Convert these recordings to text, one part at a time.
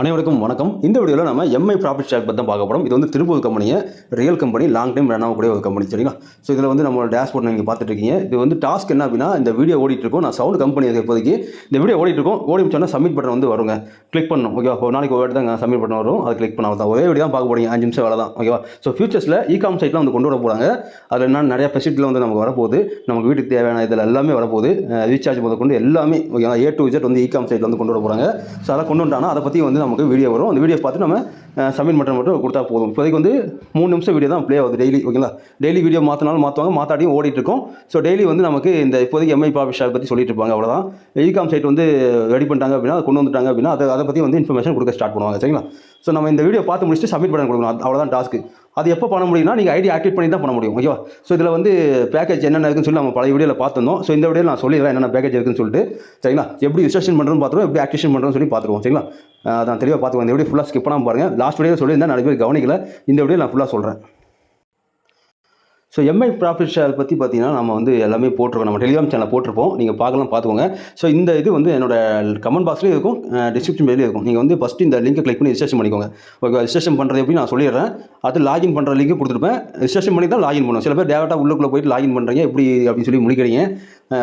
அனைவருக்கும் வணக்கம். இந்த வீடியோவில் நம்ம எம்ஐ ப்ராஃபிட் ஷேர் பற்றி தான் பார்க்க போகிறோம் இது வந்து திருப்பூர் கம்பெனியை real company long time run ஆகக்கூடிய ஒரு கம்பெனி சரிங்களா? ஸோ இதில் வந்து நம்ம டேஷ்போர்ட் நீங்கள் பார்த்துட்டு இருக்கீங்க. இது வந்து டாஸ்க் என்ன அப்படின்னா இந்த வீடியோ ஓடிட்டு இருக்கும். நான் சவுண்ட் கம்பெனி அது இப்போதைக்கு இந்த வீடியோ ஓடிட்டு இருக்கும். ஓடி முடிச்சோன்னா சப்மிட் பட்டன் வந்து வருங்க. கிளிக் பண்ணணும். ஓகேவா ஒரு நாளைக்கு ஒரு தான் சப்மிட் பட்டன் வரும். அதை கிளிக் பண்ண தான். ஒரே வீடியோ தான் பார்க்க போறீங்க. அஞ்சு நிமிஷம் வேலை தான். ஓகேவா ஸோ ஃபியூச்சர்ஸில் இ காம் சைட்லாம் வந்து கொண்டு வர போகிறாங்க அதில் என்ன நிறைய ஃபெசிலிட்டியில் வந்து நமக்கு வரப்போகுது. நமக்கு வீட்டுக்கு தேவையான இதில் எல்லாமே வரப்போகுது. ரீசார்ஜ் முதல் கொண்டு எல்லாமே ஓகேவா ஏ டு Z வந்து இ காம் சைட்டில் வந்து கொண்டு வர போகிறாங்க ஸோ அதெல்லாம் கொண்டு வந்துட்டாங்கன்னா அதை பற்றி வந்து நமக்கு வீடியோ வரும். அந்த வீடியோ பார்த்து நம்ம சப்மிட் பண்ணுற மட்டும் கொடுத்தா போதும். இப்போதைக்கு வந்து மூணு நிமிஷம் வீடியோ தான் ப்ளே ஆகுது டெய்லி ஓகேங்களா டெய்லி வீடியோ மாற்றினாலும் மாற்றுவாங்க மாத்தாடியும் ஓடிட்டு இருக்கும் ஸோ டெய்லி வந்து நமக்கு இந்த இப்போதைக்கு எம்ஐ ப்ராஃபிட் ஷேர் பற்றி சொல்லிட்டு இருப்பாங்க அவ்வளோதான் இகாம் சைட் வந்து ரெடி பண்ணிட்டாங்க அப்படின்னா கொண்டு வந்துட்டாங்க அப்படின்னா அதை அதை பற்றி வந்து இன்ஃபர்மேஷன் கொடுக்க ஸ்டார்ட் பண்ணுவாங்க சரிங்களா? ஸோ நம்ம இந்த வீடியோ பார்த்து முடிச்சுட்டு சப்மிட் பண்ண கொடுக்கணும். அவ்வளோதான் டாஸ்க்கு அது எப்போ பண்ண முடியும்னா நீங்கள் ஐடி ஆக்டிவேட் பண்ணி தான் பண்ண முடியும். ஓகேவா ஸோ இதில் வந்து பேக்கேஜ் என்னென்ன இருக்குன்னு சொல்லி நம்ம பழைய வீடியோவில் பார்த்துருந்தோம். ஸோ இந்த வீடியோவில் நான் சொல்லிடுறேன் என்னென்ன பேக்கேஜ் இருக்குன்னு சொல்லிட்டு. சரிங்களா? எப்படி ரிஜிஸ்ட்ரேஷன் பண்ணுறோம் பார்த்துருவோம். எப்படி ஆக்டிவேஷன் பண்ணுறோம்னு சொல்லி பார்த்துருவோம். சரிங்களா? நான் அதான் தெளிவாக பார்த்துக்கோங்க. இந்த வீடியோ ஃபுல்லாக ஸ்கிப் பண்ணாமல் பாருங்கள் லாஸ்ட் வீடியோ சொல்லியிருந்தேன். நிறைய பேர் கவனிக்கல. இந்த வீடியோ நான் ஃபுல்லாக சொல்கிறேன் ஸோ எம்ஐ ப்ராஃபிட் ஷேர் பற்றி பார்த்தீங்கன்னா நம்ம வந்து எல்லாமே போட்டிருக்கோம். நம்ம டெலிகிராம் சேனல் போட்டிருப்போம். நீங்கள் பார்க்கலாம் பார்த்துக்கோங்க ஸோ இந்த இது வந்து என்னோட கமெண்ட் பாக்ஸ்லேயும் இருக்கும். டிஸ்கிரிப்ஷன் மேலேயும் இருக்கும். நீங்கள் வந்து ஃபஸ்ட்டு இந்த லிங்கை கிளிக் பண்ணி ரிஜிஸ்ட்ரேஷன் பண்ணிக்கோங்க. ஓகே ரிஜிஸ்ட்ரேஷன் பண்ணுறது எப்படி நான் சொல்லிடுறேன். அது லாகின் பண்ணுற லிங்க் கொடுத்துருப்பேன். ரிஜிஸ்ட்ரேஷன் பண்ணி தான் லாகின் பண்ணுவோம் சில பேர் டேரெக்டாக உள்ளுக்குள்ளே போயிட்டு லாகின் பண்ணுறீங்க எப்படி அப்படின்னு சொல்லி முடிக்கிறீங்க.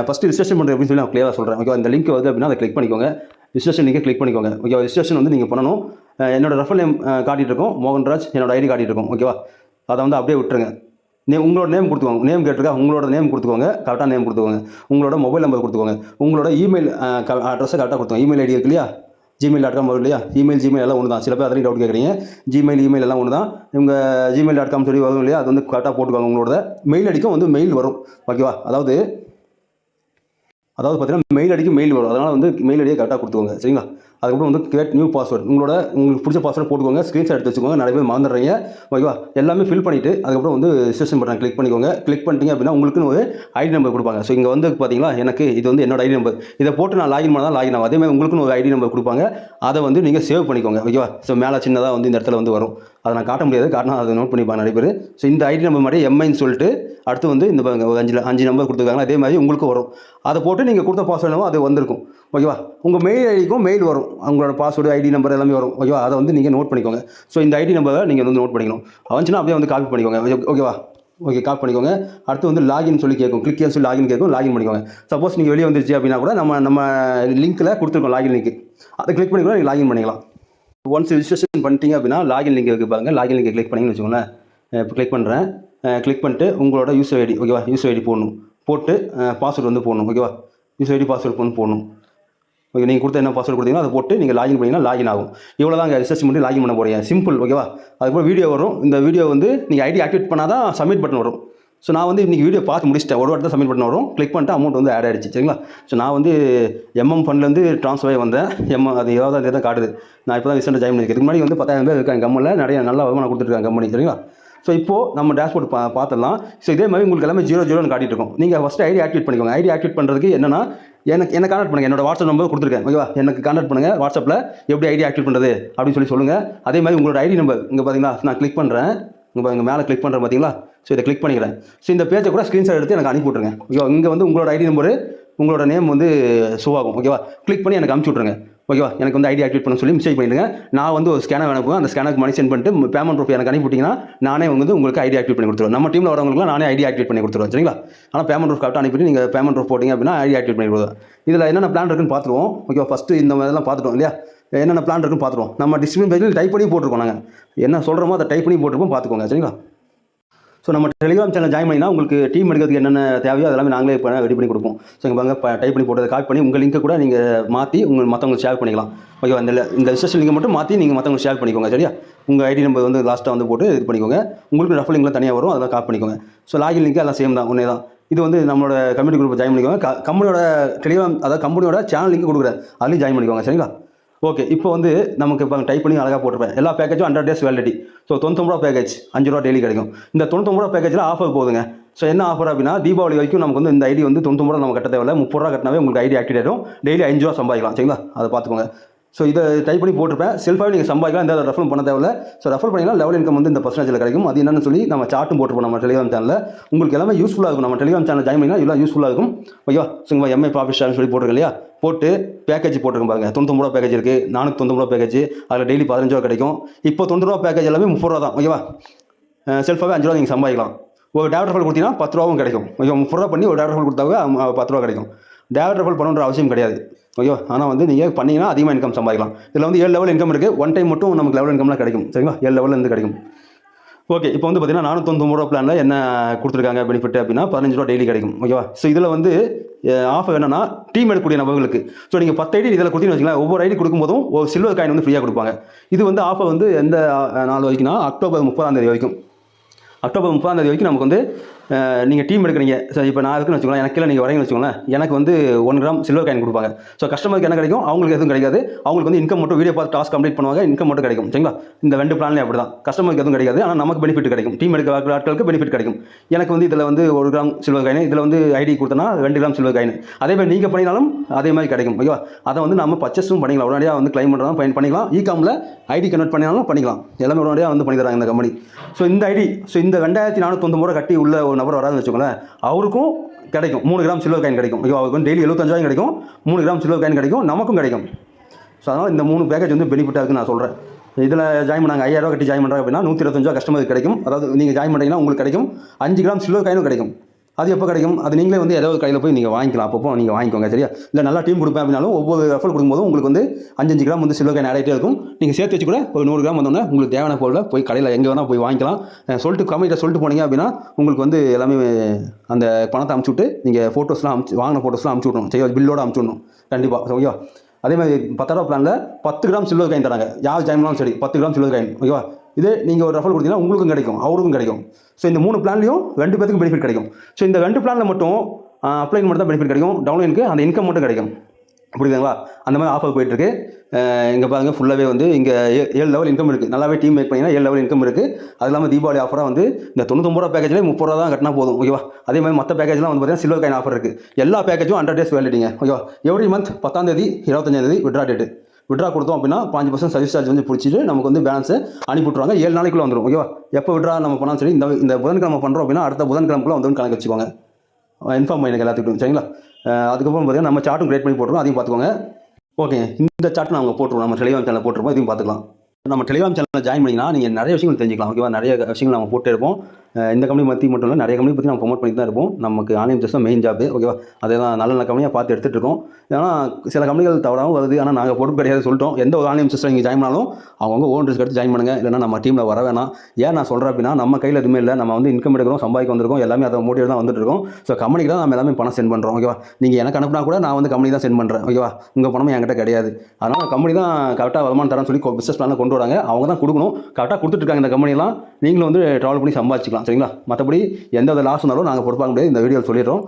ஃபஸ்ட்டு ரிஜிஸ்ட்ரேஷன் பண்ணுறது அப்படின்னு சொல்லி நான் க்ளியராக சொல்கிறேன் ஓகே அந்த லிங்க் வருது அப்படின்னா அதை கிளிக் பண்ணிக்கோங்க. ரிஜிஸ்ட்ரேஷன் லிங்கை கிளிக் பண்ணிக்கோங்க. ஓகே ரிஜிஸ்ட்ரேஷன் வந்து நீங்கள் பண்ணணும். என்னோட ரெஃபர் நேம் காட்டிகிட்டு இருக்கோம். மோகன்ராஜ் என்னோட ஐடி காட்டிகிட்டு இருக்கோம். ஓகேவா அதை வந்து அப்படியே விட்டுருங்க. நே உங்களோட நேம் கொடுத்துக்கோங்க. நேம் கேட்டிருக்கா உங்களோட நேம் கொடுத்துக்கோங்க. கரெக்டாக நேம் கொடுத்துக்கோங்க. உங்களோட மொபைல் நம்பர் கொடுத்துக்கோங்க. உங்களோட இமெயில் அட்ரஸை கரெக்டாக கொடுத்துக்கோங்க. இமெயில் ஐடி இருக்கு இல்லையா? ஜிமெயில் டாட் காம் வரும் இல்லையா? இமெயில் ஜிமெயில் எல்லாம் ஒன்று தான் சில பேர் அதிலையும் டவுட் கேட்குறீங்க. ஜிமெயில் இமெயில் எல்லாம் ஒன்று தான் இவங்க ஜிமெயில் டாட் காம் சொல்லி வரும் இல்லையா? அது வந்து கரெக்டாக போட்டுக்கோங்க உங்களோட மெயில் அடிக்கும் வந்து மெயில் வரும். ஓகேவா அதாவது அதாவது பார்த்தீங்கன்னா மெயில் அடிக்கும் மெயில் வரும். அதனால் வந்து மெயில் ஐடியை கரெக்டாக கொடுத்துக்கோங்க. சரிங்களா? அதுக்கப்புறம் வந்து கிரியேட் நியூ பாஸ்வேர்ட் உங்களோட உங்களுக்கு பிடிச்ச பாஸ்வேர்டு போட்டுக்கோங்க. ஸ்க்ரீன்ஷாட் எடுத்து வச்சுக்கோங்க. நிறைய பேர் மறந்துடுறீங்க ஓகேவா எல்லாமே ஃபில் பண்ணிவிட்டு அதுக்கப்புறம் வந்து ரிஜிஸ்ட்ரேஷன் பட்டன் கிளிக் பண்ணிக்கோங்க. கிளிக் பண்ணிட்டீங்க அப்படின்னா உங்களுக்குன்னு ஒரு ஐடி நம்பர் கொடுப்பாங்க. ஸோ இங்கே வந்து பார்த்தீங்களா எனக்கு இது வந்து என்னோட ஐடி நம்பர் இதை போட்டு நான் லாகின் பண்ணால் லாகின் ஆகும். அதே மாதிரி உங்களுக்குன்னு ஒரு ஐடி நம்பர் கொடுப்பாங்க. அதை வந்து நீங்கள் சேவ் பண்ணிக்கோங்க. ஓகேவா ஸோ மேலே சின்னதாக வந்து இந்த இடத்துல வந்து வரும். அதை நான் காட்ட முடியாது. காட்டினா அதை நோட் பண்ணிப்பாங்க நிறைய பேர். ஸோ இந்த ஐடி நம்பர் மாதிரி எம்ஐன்னு சொல்லிட்டு அடுத்து வந்து இந்த ஒரு அஞ்சு அஞ்சு நம்பர் கொடுத்துருக்காங்க. அதே மாதிரி உங்களுக்கு வரும். அதை போட்டு நீங்கள் கொடுத்த பாஸ்வேர்டு அது வந்திருக்கும். ஓகேவா? உங்கள் மெயில் ஐடிக்கும் மெயில் வரும். உங்களோட பாஸ்வேர்டு ஐடி நம்பர் எல்லாமே வரும். ஓகேவா? அதை வந்து நீங்கள் நோட் பண்ணிக்கோங்க. ஸோ இந்த ஐடி நம்பரை நீங்கள் வந்து நோட் பண்ணிக்கணும். வந்துச்சுன்னா அப்படியே வந்து காப்பி பண்ணிக்கோங்க. ஓகே- ஓகேவா? ஓகே காப்பி பண்ணிக்கோங்க. அடுத்து வந்து லாகின் சொல்லி கேட்கும். கிளிக் சொல்லி லாகின் கேட்கும். லாகின் பண்ணிக்கோங்க. சப்போஸ் நீங்கள் வெளியே வந்துருச்சு அப்படின்னா கூட நம்ம நம்ம லிங்க்கில் கொடுத்துருக்கோம் லாகின் லிங்க் அதை கிளிக் பண்ணி கூட நீங்கள் லாகின் பண்ணிக்கலாம். ஒன்ஸ் ரிஜிஸ்ட்ரேஷன் பண்ணிட்டீங்க அப்படின்னா லாகின் லிங்க் இருக்குது பாருங்கள் லாகின் லிங்கை கிளிக் பண்ணிங்கன்னு வச்சுக்கோங்களேன். இப்போ கிளிக் பண்ணுறேன் கிளிக் பண்ணிட்டு உங்களோட யூசர் ஐடி ஓகேவா? யூசர் ஐடி போடணும். போட்டு பாஸ்வேர்டு வந்து போடணும். ஓகேவா? யூசர் ஐடி பாஸ்வேர்டு போடணும் போடணும். ஓகே நீங்கள் கொடுத்த என்ன பாஸ்வேர்டு கொடுத்தீங்கன்னா அதை போட்டு நீங்கள் லாகின் பண்ணிங்கன்னா லாகின் ஆகும். இவ்வளோ தான் ரிசர்ச் பண்ணி லாகின் பண்ண போகிறீங்க சிம்பிள் ஓகேவா அதுக்கப்புறம் வீடியோ வரும். இந்த வீடியோ வந்து நீங்கள் ஐடி ஆக்டிவேட் பண்ணால் தான் சப்மிட் பட்டன் வரும். ஸோ நான் வந்து இன்றைக்கி வீடியோ பார்த்து முடிச்சிட்டேன். ஒரு வாட்டி தான் சப்மிட் பண்ண வரும். கிளிக் பண்ணிட்டு அமௌண்ட் வந்து ஆட் ஆயிடுச்சு. சரிங்களா? ஸோ நான் வந்து எம்எம் ஃபண்ட்லேருந்து ட்ரான்ஸ்ஃபர் ஆகி வந்தேன். எம் அது ஏதாவது தான் காட்டுது. நான் இப்போ தான் ரீசெண்டாக ஜாயின் பண்ணியிருக்கேன். இதுக்கு முன்னாடி வந்து பத்தாயிரம் பேர் இருக்காங்க. கம்பெனியில் நிறைய நல்ல வருமானம் கொடுத்துருக்காங்க கம்பெனி சரிங்களா? ஸோ இப்போது நம்ம டேஷ்போர்ட் பா பார்த்துடலாம். ஸோ இதே மாதிரி உங்களுக்கு எல்லாமே ஜீரோ ஜீரோன்னு காட்டிட்டு இருக்கும் நீங்கள் ஃபஸ்ட்டு ஐடி ஆக்டிவேட் பண்ணிக்கோங்க. ஐடி ஆக்டிவேட் பண்ணுறதுக்கு என்னன்னா எனக்கு என்ன கான்டாக்ட் பண்ணுங்கள் என்னோட வாட்ஸ்அப் நம்பர் கொடுத்துருக்கேன். ஓகேவா எனக்கு கான்டாக்ட் பண்ணுங்கள் வாட்ஸ்அப்பில் எப்படி ஐடி ஆக்டிவேட் பண்ணுறது அப்படின்னு சொல்லி சொல்லுங்கள் அதே மாதிரி உங்களோட ஐடி நம்பர் இங்கே பார்த்தீங்களா நான் கிளிக் பண்ணுறேன் இங்கே இங்கே மேலே கிளிக் பண்ணுறேன் பார்த்தீங்களா ஸோ இதை கிளிக் பண்ணிக்கிறேன். ஸோ இந்த பேஜை கூட ஸ்க்ரீன்ஷாட் எடுத்து எனக்கு அனுப்பி விட்ருங்க ஓகேவா இங்கே வந்து உங்களோட ஐடி நம்பரு உங்களோட நேம் வந்து ஷோ ஆகும். ஓகேவா கிளிக் பண்ணி எனக்கு அனுப்பிச்சி விட்ருங்க ஓகேவா? எனக்கு வந்து ஐடி ஆக்டிவேட் பண்ண சொல்லி மிஸ்டேக் பண்ணிடுங்க. நான் வந்து ஒரு ஸ்கேனர் அனுப்புவேன் அந்த ஸ்கேனருக்கு மணி சென்ட் பண்ணிட்டு பேமெண்ட் ப்ரூஃப் எனக்கு அனுப்பிவிட்டிங்கன்னா நானே வந்து உங்களுக்கு ஐடி ஆக்டிவேட் பண்ணி கொடுத்துருவேன். நம்ம டீமில் வரவங்களுக்குலாம் நானே ஐடி ஆக்டிவேட் பண்ணி கொடுத்துருவேன் சரிங்களா? ஆனால் பேமெண்ட் ப்ரூஃப் கரெக்டாக அனுப்பிட்டு நீங்கள் பேமெண்ட் ப்ரூஃப் போட்டிங்க அப்படின்னா ஐடி ஆக்டிவேட் பண்ணி கொடுத்துருவோம் இதில் என்னென்ன பிளான் இருக்குன்னு பார்த்துருவோம். ஓகேவா? ஃபஸ்ட்டு இந்த மாதிரிலாம் பார்த்துட்டோம் இல்லையா? என்னென்ன பிளான் இருக்குன்னு பார்த்துருவோம். நம்ம டிஸ்பிளின் பேஜில் டைப் பண்ணி போட்டிருக்கோம் நாங்கள் என்ன சொல்கிறோமோ அதை டைப் பண்ணி போட்டிருப்போம் பார்த்துக்கோங்க சரிங்களா? ஸோ நம்ம டெலிகிராம் சேனல் ஜாயின் பண்ணினா உங்களுக்கு டீம் எடுக்கிறதுக்கு என்னென்ன தேவையோ அதெல்லாமே நாங்களே இப்போ ரெடி பண்ணி கொடுப்போம். ஸோ இங்கே பாங்க டைப் பண்ணி போட்டதை காப்பி பண்ணி உங்கள் லிங்கை கூட நீங்கள் மாற்றி உங்கள் மற்றவங்களுக்கு ஷேர் பண்ணிக்கலாம். ஓகேவா இந்த இந்த ரிசர்ச் லிங்கை மட்டும் மாற்றி நீங்கள் மற்றவங்களுக்கு ஷேர் பண்ணிக்கோங்க சரியா? உங்கள் ஐடி நம்பர் வந்து லாஸ்ட்டாக வந்து போட்டு இது பண்ணிக்கோங்க. உங்களுக்கு ரெஃபர் லிங்க்லாம் தனியாக வரும் அதெல்லாம் காப்பி பண்ணிக்கோங்க. ஸோ லாகின் லிங்க் எல்லாம் சேம் தான் ஒன்றே தான் இது வந்து நம்மளோட கம்யூனிட்டி குரூப் ஜாயின் பண்ணிக்கோங்க. க- கம்பெனியோட டெலிகிராம் அதாவது கம்பெனியோட சேனல் லிங்க் கொடுக்குறேன் அதுலேயும் ஜாயின் பண்ணிக்கோங்க சரிங்களா? ஓகே இப்போ வந்து நமக்கு இப்போ டைப் பண்ணி அழகாக போட்டிருப்பேன். எல்லா பேக்கேஜும் ஹண்ட்ரட் டேஸ் வேலிடிட்டி ஸோ தொண்ணூத்தொம்பது பேக்கேஜ் அஞ்சு ரூபா டெய்லி கிடைக்கும். இந்த தொண்ணூத்தொம்பது ரூபா பேக்கேஜில் ஆஃபர் போகுதுங்க ஸோ என்ன ஆஃபர் அப்படின்னா தீபாவளி வரைக்கும் நமக்கு வந்து இந்த ஐடி வந்து தொண்ணூத்தொம்பது ரூபா நம்ம கட்ட தேவையில்ல. முப்பது ரூபா கட்டினாவே உங்களுக்கு ஐடி ஆக்டிவேட் ஆகிடும் டெய்லி அஞ்சு ரூபா சம்பாதிக்கலாம். சரிங்களா? அதை பார்த்துக்கோங்க. ஸோ இதை டைப் பண்ணி போட்டிருப்பேன். செல்ஃபாகவே நீங்கள் சம்பாதிக்கலாம். எந்த ரெஃபர் பண்ண தேவையில்ல ஸோ ரெஃபர் பண்ணிங்கன்னா லெவல் இன்கம் வந்து இந்த பர்சன்டேஜில் கிடைக்கும். அது என்னன்னு சொல்லி நம்ம சார்ட்டும் போட்டுருப்போம் நம்ம டெலிகிராம் சேனலில் உங்களுக்கு எல்லாமே யூஸ்ஃபுல்லாக இருக்கும். நம்ம டெலிகிராம் சேனல் ஜாயின் பண்ணிங்கன்னா எல்லாம் யூஸ்ஃபுல்லாக இருக்கும். ஓகேவா சும்மா எம்ஐ ப்ராஃபிட் ஷேர்னு சொல்லி போட்டிருக்கேன் இல்லையா? போட்டு பேக்கேஜ் போட்டிருக்கோம் பாருங்க. தொண்ணூத்தொம்பது ரூபா பேக்கேஜ் இருக்குது நானூற்றி தொண்ணூறு பேக்கேஜ் அதில் டெய்லி பதினஞ்சு ரூபா கிடைக்கும். இப்போ தொண்ணூறு ரூபா பேக்கேஜ் எல்லாமே முப்பது ரூபா தான். ஓகேவா செல்ஃபாகவே அஞ்சு ரூபா நீங்கள் சம்பாதிக்கலாம். ஒரு டேவலர் ஃபல் கொடுத்தீங்கன்னா பத்து ரூபாவும் கிடைக்கும். ஓகே முப்பது ரூபா பண்ணி ஒரு டேவலர் ஃபல் கொடுத்தாவே பத்து ரூபா கிடைக்கும். டேவலர் ஃபல் பண்ணணுன்ற அவசியம் கிடையாது. ஓகே ஆனால் வந்து நீங்கள் பண்ணீங்கன்னா அதிகமாக இன்கம் சம்பாதிக்கலாம். இதில் வந்து ஏழு லெவல் இன்கம் இருக்குது ஒன் டைம் மட்டும் நமக்கு லெவல் இன்கம்லாம் கிடைக்கும். சரிங்களா? ஏழு லெவலில் கிடைக்கும். ஓகே இப்போ வந்து பார்த்தீங்கன்னா நானூற்றொம்பது ரூபா பிளானில் என்ன கொடுத்துருக்காங்க? பெனிஃபிட் அப்படின்னா பதினஞ்சு ரூபா டெய்லி கிடைக்கும். ஓகேவா ஸோ இதில் வந்து ஆஃபர் என்னன்னா டீம் எடுக்கக்கூடிய நபர்களுக்கு. ஸோ நீங்கள் பத்து ஐடி இதில் கொடுத்தீங்கன்னு வச்சுக்கலாம் ஒவ்வொரு ஐடி கொடுக்கும்போதும் ஒரு சில்வர் காயின் வந்து ஃப்ரீயாக கொடுப்பாங்க. இது வந்து ஆஃபர் வந்து எந்த நாள் வரைக்கும்னா அக்டோபர் முப்பதாம் தேதி வரைக்கும். அக்டோபர் முப்பதாம் தேதி வரைக்கும் நமக்கு வந்து நீங்கள் டீம் எடுக்கிறீங்க ஸோ இப்போ நான் இருக்குன்னு வச்சுக்கோங்களேன் எனக்கு நீங்கள் வரீங்கன்னு வச்சுக்கோங்களேன் எனக்கு வந்து ஒன் கிராம் சில்வர் காயின் கொடுப்பாங்க. ஸோ கஸ்டமருக்கு என்ன கிடைக்கும்? அவங்களுக்கு எதுவும் கிடைக்காது. அவங்களுக்கு வந்து இன்கம் மட்டும் வீடியோ பார்த்து டாஸ்க் கம்ப்ளீட் பண்ணுவாங்க இன்கம் மட்டும் கிடைக்கும். சரிங்களா? இந்த ரெண்டு பிளான்லேயே அப்படி தான் கஸ்டமருக்கு எதுவும் கிடைக்காது ஆனால் நமக்கு பெனிஃபிட் கிடைக்கும். டீம் எடுக்கிற ஆட்களுக்கு பெனிஃபிட் கிடைக்கும். எனக்கு வந்து இதில் வந்து ஒரு கிராம் சில்வர் காயின் இதில் வந்து ஐடி கொடுத்தனா ரெண்டு கிராம் சில்வர் காயின் அதே மாதிரி நீங்கள் பண்ணினாலும் அதே மாதிரி கிடைக்கும். ஓகேவா? அதை வந்து நம்ம பர்ச்சேஸும் பண்ணிக்கலாம். உடனடியாக வந்து கிளைம் பண்ணுறதும் பயன் பண்ணிக்கலாம். இ காமில் ஐடி கன்வெர்ட் பண்ணினாலும் பண்ணிக்கலாம். எல்லாமே உடனடியாக வந்து பண்ணி தராங்க இந்த கம்பெனி ஸோ இந்த ஐடி ஸோ இந்த ரெண்டாயிரத்தி நானூற்றொம்பது முறை கட்டி உள்ள ஒரு நபர் வராதுன்னு வச்சுக்கோங்களேன். அவருக்கும் கிடைக்கும். மூணு கிராம் சில்வர் காயின் கிடைக்கும். ஐயோ அவருக்கு வந்து டெய்லி எழுபத்தஞ்சாயிரம் கிடைக்கும். மூணு கிராம் சில்வர் காயின் கிடைக்கும். நமக்கும் கிடைக்கும். ஸோ அதனால் இந்த மூணு பேக்கேஜ் வந்து பெனிஃபிட்டாக இருக்குன்னு நான் சொல்கிறேன் இதில் ஜாயின் பண்ணாங்க. ஐயாயிரம் கட்டி ஜாயின் பண்ணுறாங்க அப்படின்னா நூற்றி இருபத்தஞ்சா கஸ்டமருக்கு கிடைக்கும். அதாவது நீங்கள் ஜாயின் பண்ணிங்கன்னா உங்களுக்கு கிடைக்கும். அஞ்சு கிராம் சில்வர் காயினும் கிடைக்கும். அது எப்போ கிடைக்கும்? அது நீங்களே வந்து ஏதாவது கடையில் போய் நீங்கள் வாங்கிக்கலாம். அப்பப்போ நீங்கள் வாங்கிக்கோங்க சரியா? இல்லை நல்லா டீம் கொடுப்பேன் அப்படின்னாலும் ஒவ்வொரு ரெஃபர் கொடுக்கும்போது உங்களுக்கு வந்து அஞ்சஞ்சு கிராம் வந்து சில்வர் காயின் ஆகிட்டே இருக்கும். நீங்கள் சேர்த்து வச்சு கூட ஒரு நூறு கிராம் வந்தோடனே உங்களுக்கு தேவையான பொருளை போய் கடையில் எங்கே வேணால் போய் வாங்கிக்கலாம். சொல்லிட்டு கம்மிட்ட சொல்லிட்டு போனீங்க அப்படின்னா உங்களுக்கு வந்து எல்லாமே அந்த பணத்தை அமுச்சு விட்டு நீங்கள் ஃபோட்டோஸ்லாம் அமுச்சு வாங்கின ஃபோட்டோஸ்லாம் அமுச்சு விடணும் சரியா? பில்லோட அமுச்சு விடணும் கண்டிப்பாக ஓகேவா? அதே மாதிரி பத்தாயிரம் பிளானில் பத்து கிராம் சில்வர் காயின் தராங்க. யார் ஜாயின் பண்ணாலும் சரி பத்து கிராம் சில்வர் காயின் ஓகேவா? இதே நீங்கள் ஒரு ரெஃபர் கொடுத்தீங்கன்னா உங்களுக்கும் கிடைக்கும் அவருக்கும் கிடைக்கும். ஸோ இந்த மூணு பிளான்லையும் ரெண்டு பேருக்கும் பெனிஃபிட் கிடைக்கும். ஸோ இந்த ரெண்டு பிளானில் மட்டும் அப்ளை மட்டும் தான் பெனிஃபிட் கிடைக்கும். டவுன்லைனுக்கு அந்த இன்கம் மட்டும் கிடைக்கும். புரியுதுங்களா? அந்த மாதிரி ஆஃபர் போயிட்டுருக்கு. இங்கே பாருங்க ஃபுல்லாகவே வந்து இங்கே ஏழு லெவல் இன்கம் இருக்குது நல்லாவே டீம் மேக் பண்ணிங்கன்னா ஏழு லெவல் இன்கம் இருக்குது அது இல்லாமல் தீபாவளி ஆஃபராக வந்து இந்த தொண்ணூத்தொம்பது ரூபா பேக்கேஜ்லேயே முப்பது ரூபா தான் கட்டினா போதும். ஓகேவா? அதே மாதிரி மற்ற பேக்கேஜ்லாம் வந்து பார்த்தீங்கன்னா சில்வர் காயின் ஆஃபர் இருக்குது எல்லா பேக்கேஜும் ஹண்ட்ரட் டேஸ் வேலிட்டிங்க ஓகேவா? எவ்ரி மந்த் பத்தாம் தேதி இருபத்தஞ்சாம் தேதி விட்ரா டேட்டு விட்ரா கொடுத்தோம் அப்படின்னா பாஞ்சு பர்சன்ட் சர்வீஸ் சார்ஜ் வந்து பிடிச்சிட்டு நமக்கு வந்து பேலன்ஸை அனுப்பி விட்ருவாங்க ஏழு நாளைக்குள்ள வந்துடும் ஓகேவா? எப்போ விட்ரா நம்ம பண்ணாலும் சரி இந்த இந்த புதன்கிழமை பண்ணுறோம் அப்படின்னா அடுத்த புதன்கிழமைக்குள்ள வந்து கணக்கு வச்சுக்கோங்க இன்ஃபார்ம் எனக்கு எல்லாத்துக்கும் சரிங்களா? அதுக்கப்புறம் பார்த்தீங்கன்னா நம்ம சார்ட்டும் கிரியேட் பண்ணி போட்டுருவோம் அதையும் பார்த்துக்கோங்க. ஓகே இந்த சார்ட் நாங்கள் போட்டுருவோம் நம்ம டெலிகிராம் சேனல் போட்டுருவோம் இதையும் பார்த்துக்கலாம். நம்ம டெலிகிராம் சேனலில் ஜாயின் பண்ணிங்கன்னா நீங்கள் நிறைய விஷயங்கள் தெரிஞ்சுக்கலாம். ஓகேவா? நிறைய விஷயங்கள் நம்ம போட்டே இருப்போம். இந்த கம்பெனி பற்றி மட்டும் இல்லை நிறைய கம்பெனி பற்றி நம்ம ப்ரொமோட் பண்ணி தான் இருப்போம். நமக்கு ஆன்லைன் பிஸ்னஸ் மெயின் ஜாப் ஓகேவா அதெல்லாம் நல்ல நல்ல கம்பெனியாக பார்த்து எடுத்துகிட்டு இருக்கோம். ஏன்னா சில கம்பெனிகள் தவறாகவும் வருது. ஆனால் நாங்கள் பொறுப்பு கிடையாது சொல்லிட்டோம். எந்த ஒரு ஆன்லைன் பிஸ்னஸ் நீங்கள் ஜாயின் பண்ணாலும் அவங்க ஓன் ரிஸ்க் எடுத்து ஜாயின் பண்ணுங்கள் இல்லைன்னா நம்ம டீமில் வர வேணாம். ஏன் நான் சொல்கிறேன் அப்படின்னா நம்ம கையில் எதுவுமே இல்லை. நம்ம வந்து இன்கம் எடுக்கிறோம் சம்பாதிக்க வந்திருக்கோம். எல்லாமே அதை மோட்டிவ் தான் வந்துட்டு இருக்கோம். ஸோ கம்பெனிக்கு தான் நம்ம எல்லாமே பணம் சென்ட் பண்ணுறோம் ஓகேவா நீங்கள் எனக்கு அனுப்புனா கூட நான் வந்து கம்பெனி தான் சென்ட் பண்ணுறேன் ஓகேவா உங்கள் பணம் என்கிட்ட கிடையாது. அதனால் கம்பெனி தான் கரெக்டாக வருமானம் தரேன்னு சொல்லி பிஸ்னஸ் பிளானில் கொண்டு வராங்க. அவங்க தான் கொடுக்கணும். கரெக்டாக கொடுத்துட்ருக்காங்க இந்த கம்பெனிலாம் நீங்களும் வந்து ட்ராவல் பண்ணி சம்பாதிச்சிக்கலாம். சரிங்களா? மற்றபடி எந்த வித லாஸ் வந்தாலும் நாங்கள் பொறுப்பாக முடியாது. இந்த வீடியோவில் சொல்லிடுறோம்.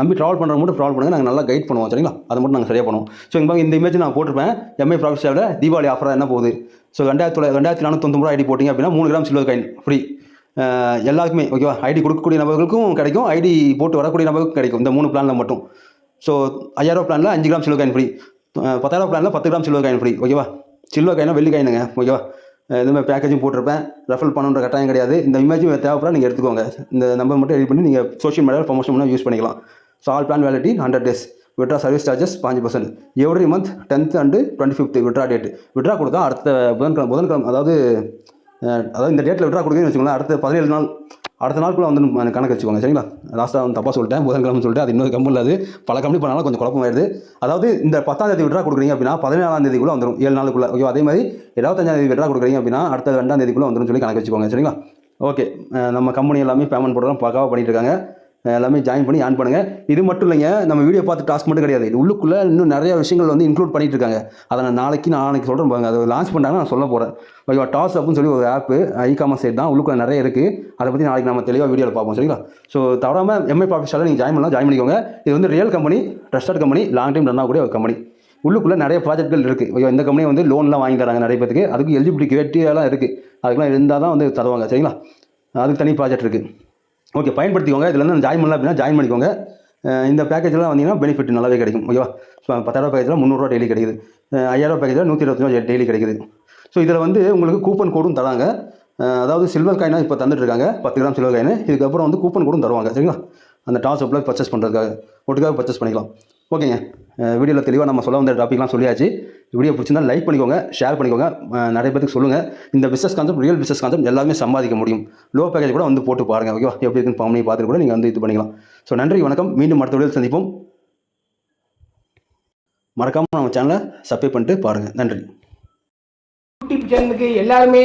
நம்பி ட்ராவல் பண்ணுற மட்டும் ட்ராவல் பண்ணுங்கள் நாங்கள் நல்லா கைட் பண்ணுவோம். சரிங்களா? அதை மட்டும் நாங்கள் சரியாக பண்ணுவோம். ஸோ இங்கே இந்த இமேஜ் நான் போட்டிருப்பேன். எம்ஐ ப்ராஃபிட் தீபாவளி ஆஃபராக என்ன போகுது? ஸோ ரெண்டாயிரத்தி நானூற்றி ரெண்டாயிரத்தி நானூற்றொம்பது ஐடி போட்டிங்க அப்படின்னா மூணு கிராம் சில்வர் காயின் ஃப்ரீ எல்லாருக்குமே ஓகேவா ஐடி கொடுக்கக்கூடிய நபர்களுக்கும் கிடைக்கும். ஐடி போட்டு வரக்கூடிய நபர்களுக்கும் கிடைக்கும். இந்த மூணு பிளானில் மட்டும். ஸோ ஐயாயிரம் பிளானில் அஞ்சு கிராம் சில்வர் காயின் ஃப்ரீ பத்தாயிரம் பிளானில் பத்து கிராம் சில்வர் காயின் ஃப்ரீ ஓகேவா சில்வர் காயினா வெள்ளி காயினுங்க ஓகேவா இந்த மாதிரி பேக்கேஜும் போட்டிருப்பேன். ரெஃபர் பண்ணுன்ற கட்டாயம் கிடையாது. இந்த இமேஜும் தேவைப்படா நீங்கள் எடுத்துக்கோங்க. இந்த நம்பர் மட்டும் எடிட் பண்ணி நீங்கள் சோஷியல் மீடியாவில் ப்ரொமோஷன் பண்ணால் யூஸ் பண்ணிக்கலாம். So all plan validity hundred days withdraw service charges பாஞ்சு percent every month tenth and twenty fifth withdraw date withdraw கொடுத்தா அடுத்த புதன்கிழமை புதன்கிழமை அதாவது அதாவது இந்த டேட்டில் விட்ரா கொடுக்குன்னு வச்சுக்கோங்களேன் அடுத்த பதினேழு நாள் அடுத்த நாளுக்குள்ள வந்து கணக்கு வச்சுக்கோங்க சரிங்களா? லாஸ்ட்டாக வந்து தப்பாக சொல்லிட்டேன் புதன்கிழமை சொல்லிட்டு அது இன்னொரு கம்பெனி அது பல கம்பெனி பண்ணாலும் கொஞ்சம் குழப்பமாயிருது அதாவது இந்த பத்தாம் தேதி விட்ரா கொடுக்குறீங்க அப்படின்னா பதினேழாம் தேதிக்குள்ளே வந்துடும் ஏழு நாளுக்குள்ள. ஓகே அதே மாதிரி இருபத்தஞ்சாம் தேதி விட்ரா கொடுக்குறீங்க அப்படின்னா அடுத்த ரெண்டாம் தேதிக்குள்ளே வந்துடும் சொல்லி கணக்கு வச்சுக்கோங்க சரிங்களா? ஓகே. நம்ம கம்பெனி எல்லாமே பேமெண்ட் போடுறோம் பக்காவாக பண்ணிட்டு இருக்காங்க. எல்லாமே ஜாயின் பண்ணி ஆன் பண்ணுங்கள் இது மட்டும் இல்லைங்க நம்ம வீடியோ பார்த்து டாஸ்க் மட்டும் கிடையாது. இது உள்ளுக்குள்ளே இன்னும் நிறைய விஷயங்கள் வந்து இன்க்ளூட் பண்ணிட்டு இருக்காங்க. அதை நான் நாளைக்கு நாளைக்கு சொல்கிறேன் பாருங்க. அதை லான்ச் பண்ணாங்க நான் சொல்ல போகிறேன் ஓகேவா டாஸ் அப்படின்னு சொல்லி ஒரு ஆப்பு இ காமர்ஸ் சைட் தான். உள்ளுக்குள்ள நிறைய இருக்குது அதை பற்றி நாளைக்கு நம்ம தெளிவாக வீடியோவில் பார்ப்போம் சரிங்களா? ஸோ தவறாமல் எம்ஐ ப்ராஃபிஷாலில் நீங்கள் ஜாயின் பண்ணலாம். ஜாயின் பண்ணிக்கோங்க. இது வந்து real company trusted company long time run ஆகக்கூடிய ஒரு கம்பெனி உள்ளுக்குள்ளே நிறைய ப்ராஜெக்ட்கள் இருக்குது ஐயோ இந்த கம்பெனி வந்து லோன்லாம் வாங்கி தராங்க நிறைய பேருக்கு அதுக்கு எலிஜிபிலிட்டி கிரைட்டீரியாலாம் இருக்குது அதுக்கெல்லாம் இருந்தால் தான் வந்து தருவாங்க சரிங்களா? அதுக்கு தனி ப்ராஜெக்ட் இருக்குது ஓகே பயன்படுத்திக்கோங்க. இதில் வந்து ஜாயின் பண்ணல அப்படின்னா ஜாயின் பண்ணிக்கோங்க. இந்த பேக்கேஜ்லாம் வந்தீங்கன்னா பெனிஃபிட் நல்லாவே கிடைக்கும். ஓகேவா ஸோ பத்தாயிரம் பேக்கேஜில் முந்நூறுரூவா டெய்லி கிடைக்குது. ஐயாயிரம் பேக்கேஜில் நூற்றி இருபத்தஞ்சு டெய்லி கிடைக்குது. ஸோ இதில் வந்து உங்களுக்கு கூப்பன் கோடும் தராங்க. அதாவது சில்வர் காயினாக இப்போ தந்துட்டு இருக்காங்க. பத்து கிராம் சில்வர் காயின் இதுக்கப்புறம் வந்து கூப்பன் கோடும் தருவாங்க. சரிங்களா? அந்த டாஸ் அப்பில் பர்ச்சேஸ் பண்ணுறதுக்காக ஒட்டுக்காக பர்ச்சேஸ் பண்ணிக்கலாம். ஓகேங்க வீடியோவில் தெளிவாக நம்ம சொல்ல வந்த டாப்பிக்லாம் சொல்லியாச்சு. வீடியோ பிடிச்சிருந்தா லைக் பண்ணிக்கோங்க ஷேர் பண்ணிக்கோங்க. நிறைய பேருக்கு சொல்லுங்கள் இந்த business concept real business concept எல்லாமே சம்பாதிக்க முடியும். லோ பேக்கேஜ் கூட வந்து போட்டு பாருங்கள் ஓகேவா எப்படி இருக்குன்னு பண்ணி பார்த்துட்டு கூட நீங்கள் வந்து இது பண்ணிக்கலாம். ஸோ நன்றி வணக்கம். மீண்டும் அடுத்த வீடியோவில் சந்திப்போம். மறக்காமல் நம்ம சேனலை சப்ஸ்கிரைப் பண்ணிட்டு பாருங்கள் நன்றி. யூடியூப் சேனலுக்கு எல்லாருமே